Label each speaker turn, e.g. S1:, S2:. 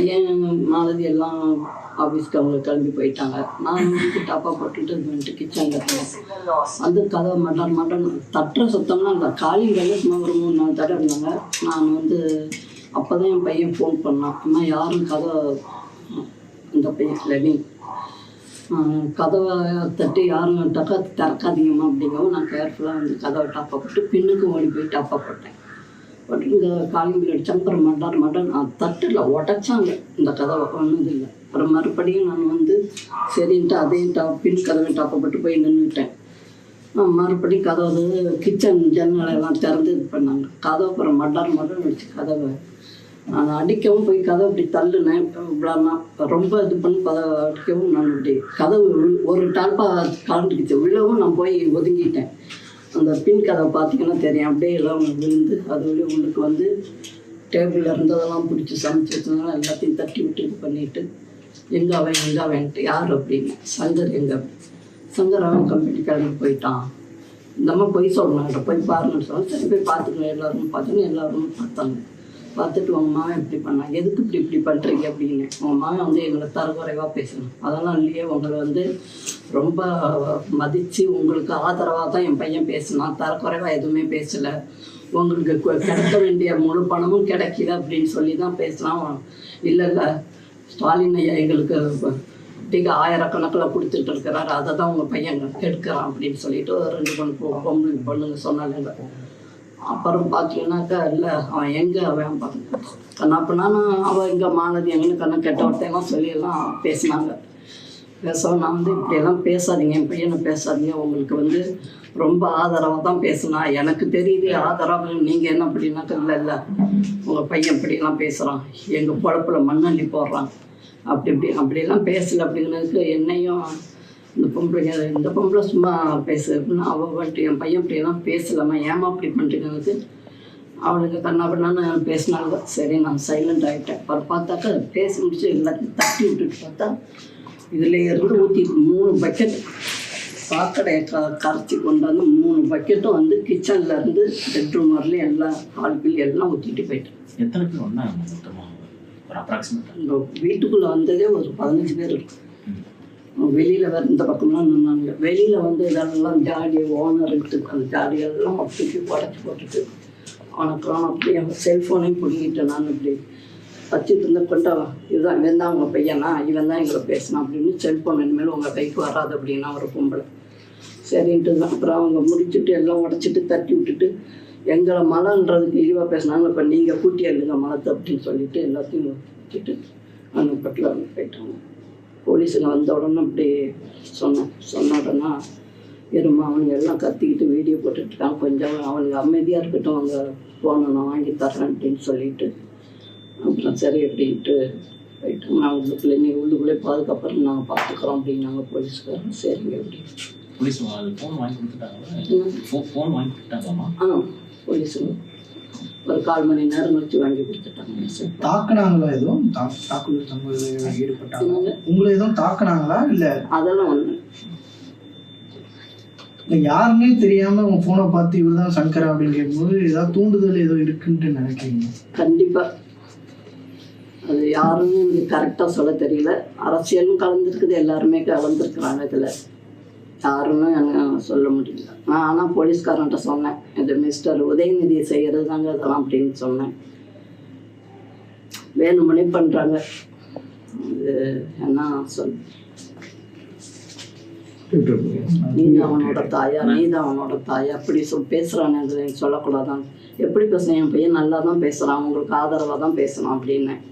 S1: பையன் மாலதி எல்லாம் ஆஃபீஸ்க்கு அவங்க கிளம்பி போயிட்டாங்க. நான் வந்து டப்பா போட்டுட்டு வந்துட்டு கிச்சனில் போனேன். வந்து கதவை மட்டன் மட்டன் தட்டுற சுத்தம்னா அந்த காலிங் வேலை சும்மா ஒரு மூணு நாலு தடவை இருந்தாங்க. நான் வந்து அப்போ தான் என் பையன் ஃபோன் பண்ணான். அம்மா யாரும் கதவை அந்த பையன் லெவின் கதவை தட்டி யாரும் டக்கா திறக்காதீங்கம்மா அப்படிங்கவும் நான் கேர்ஃபுல்லாக வந்து கதவை டப்பா போட்டு பின்னுக்கு ஓடி போய் டாப்பா போட்டேன். போட்டு இந்த காலிங் அடித்தாங்க அப்புறம் மட்டார் நான் தட்டில் உடச்சாங்க. இந்த கதவை ஒன்றும் இல்லை. அப்புறம் மறுபடியும் நான் வந்து சரின்ட்டு அதையும் டா பின் கதவை டாப்பப்பட்டு போட்டு போய் நின்றுட்டேன் மறுபடியும் கதவு கிச்சன் ஜன்னலை எல்லாம் திறந்து இது பண்ணாங்க. கதவை அப்புறம் மட்டார் மட்டன் அடிச்சு கதவை நான் அடிக்கவும் போய் கதவை இப்படி தள்ளுனேன். இவ்வளோனா ரொம்ப இது பண்ணி கதவை அடிக்கவும் நான் இப்படி கதவு ஒரு டால்பா கலந்துக்கிச்சு விழவும் நான் போய் ஒதுங்கிட்டேன். அந்த பின் கதை பார்த்தீங்கன்னா தெரியும். அப்படியே எல்லாம் விழுந்து அது வழி உங்களுக்கு வந்து டேபிளில் இருந்ததெல்லாம் பிடிச்சி சமைச்சு வச்சதுனால எல்லாத்தையும் தட்டி விட்டு இது பண்ணிட்டு எங்கே அவன் எங்கே அவன்ட்டு யார் அப்படின்னு. சங்கர் எங்கே? சங்கர் அவன் கம்பெனி கிளம்பி போயிட்டான். இந்த மாதிரி போய் சொல்லணும். போய் பாருங்கன்னு சொல்ல சரி போய் பார்த்துக்கணும். எல்லாரும் பார்த்துன்னு எல்லாரும் பார்த்தாங்க. பார்த்துட்டு உங்கள் மாவன் இப்படி பண்ணான் எதுக்கு இப்படி இப்படி பண்ணுறீங்க அப்படின்னு. உங்கள் மாவன் வந்து எங்களை தரக்குறைவாக பேசணும். அதெல்லாம் இல்லையே உங்களை வந்து ரொம்ப மதித்து உங்களுக்கு ஆதரவாக தான் என் பையன் பேசினான் தரக்குறைவாக எதுவுமே பேசலை. உங்களுக்கு கிடைக்க வேண்டிய முழு பணமும் கிடைக்கல அப்படின்னு சொல்லி தான் பேசினான் இல்லை இல்லை. ஸ்டாலின் ஐயா எங்களுக்கு டிக ஆயிரக்கணக்கில் கொடுத்துட்டு இருக்கிறாரு. அதை தான் உங்கள் பையன் கெடுக்கிறான் அப்படின்னு சொல்லிட்டு ஒரு ரெண்டு பொண்ணு பொ- பொண்ணுங்க சொன்னாங்க. அப்புறம் பார்த்தீங்கன்னாக்கா இல்லை அவன் எங்கே அவன் கண்ணா கண்ணாப்பினான்னு அவன் எங்கே மாலதி எங்கன்னு கண்ணை கெட்ட வார்த்தையெல்லாம் சொல்லியெல்லாம் பேசினாங்க. பேசவும் நான் வந்து இப்படியெல்லாம் பேசாதீங்க என் பையனை பேசாதீங்க. உங்களுக்கு வந்து ரொம்ப ஆதரவாக தான் பேசுனா. எனக்கு தெரியுது ஆதரவு. நீங்கள் என்ன அப்படின்னாக்கா இல்லை இல்லை உங்கள் பையன் இப்படிலாம் பேசுகிறான் எங்கள் பொழப்புல மண்ணள்ளி போடுறான். அப்படி இப்படி அப்படியெல்லாம் பேசலை அப்படிங்கிறதுக்கு என்னையும் இந்த பொம்பளைங்க இந்த பொம்பளை சும்மா பேசு. அப்படின்னா அவள் வந்துட்டு என் பையன் இப்படியெல்லாம் பேசலாமா? ஏமா அப்படி பண்ணுறீங்களுக்கு அவளுக்கு கண்ணாபண்ணான்னு பேசினாங்க சரி நான் சைலண்ட் ஆகிட்டேன் அப்புறம் பார்த்தாக்கா பேசி முடிச்சு எல்லாத்தையும் தட்டி விட்டுட்டு பார்த்தா இதில் இருந்து ஊற்றி மூணு பக்கெட் சாக்கடையை க கரைச்சி கொண்டாந்து மூணு பக்கெட்டும் வந்து கிச்சன்ல இருந்து பெட்ரூம் வரலையும் எல்லாம் ஹால்பில் எல்லாம் ஊற்றிட்டு போயிட்டேன்.
S2: எத்தனை பேர் வந்தாங்க மொத்தமாக ஒரு அப்ராக்சிமேட்டாக
S1: இந்த வீட்டுக்குள்ளே வந்ததே ஒரு பதினஞ்சு பேர் இருக்கும். வெளியில் வேறு இந்த பக்கம்லாம் நின்னாங்க வெளியில் வந்து இதெல்லாம் ஜாடி ஓனர் எடுத்து அந்த ஜாடியெல்லாம் அப்படி உடச்சி போட்டுட்டு அவனுக்கெல்லாம் அப்படி அவன் செல்ஃபோனையும் பிடிக்கிட்டேன் நான் இப்படி. வச்சுட்டு இருந்த கொண்டா இதுதான் இவன் தான் உங்கள் பையனா? இவன் தான் எங்களை பேசினான் அப்படின்னு செல்ஃபோன் இனிமேல் உங்கள் கைக்கு வராது அப்படின்னா ஒரு பொம்பளை சரின்ட்டு தான் அப்புறம் அவங்க முடிச்சுட்டு எல்லாம் உடச்சிட்டு தட்டி விட்டுட்டு எங்களை மலைன்றதுக்கு இழிவாக பேசினாங்க. இப்போ நீங்கள் கூட்டி எழுதுங்க மலத்தை அப்படின்னு சொல்லிட்டு எல்லாத்தையும் வச்சுட்டு அந்த பட்டில் அவங்க போயிட்டாங்க. போலீஸுங்க வந்த உடனே அப்படி சொன்னேன் சொன்ன உடனே இருமா அவனுங்க எல்லாம் கத்திக்கிட்டு வீடியோ போட்டுட்டு இருக்காங்க கொஞ்சம் அவனுங்க அமைதியாக இருக்கட்டும் அவங்க ஃபோனை நான் வாங்கி தரேன் அப்படின்னு சொல்லிட்டு அப்புறம் சரி அப்படின்ட்டு போயிட்டாங்க. நான் உள்ளுக்குள்ளே நீ உள்ளுக்குள்ளே பாதுகாப்புறம் நாங்கள் பார்த்துக்குறோம் அப்படின்னாங்க போலீஸ்காரங்க. சரிங்க அப்படின்னு.
S2: போலீஸ் ஃபோன் வாங்கி கொடுத்துட்டாங்களா? ஃபோ ஃபோன் வாங்கி கொடுத்தாங்களாமா
S1: ஆ போலீஸுங்க. ஒரு கால் மணி நேரம் கழிச்சு வாங்கி கொடுத்துட்டாங்க. சரி
S3: தாக்குனாங்களா எதுவும்? தாக்குதல் சம்பவத்தில் ஈடுபட்டாங்க? உங்களை எதுவும் தாக்குனாங்களா இல்ல?
S1: அதெல்லாம் ஒன்று
S3: யாருன்னே தெரியாம உங்க போனை பார்த்து இவர் தான் சங்கரா அப்படின்னு கேட்கும்போது ஏதாவது தூண்டுதல் ஏதோ இருக்குன்ட்டு நினைக்கிறீங்க?
S1: கண்டிப்பாக அது யாருன்னு எனக்கு கரெக்டாக சொல்ல தெரியல. அரசியலும் கலந்துருக்குது எல்லாருமே கலந்துருக்குறாங்க இதில். யாருன்னு எனக்கு சொல்ல முடியல. நான் ஆனால் போலீஸ்காரன்ட்ட சொன்னேன். இந்த மிஸ்டர் உதயநிதி செய்கிறது தாங்க இதெல்லாம் அப்படின்னு சொன்னேன். வேணுமனே பண்ணுறாங்க இது என்ன சொல் நீதான் அவனோட தாயா நீதான் அவனோட தாயா அப்படி சொல் பேசுகிறானே சொல்லக்கூடாதான். எப்படி பேசுகிறேன் என் பையன் நல்லா தான் பேசுகிறான் உங்களுக்கு ஆதரவாக தான் பேசுகிறான் அப்படின்னேன்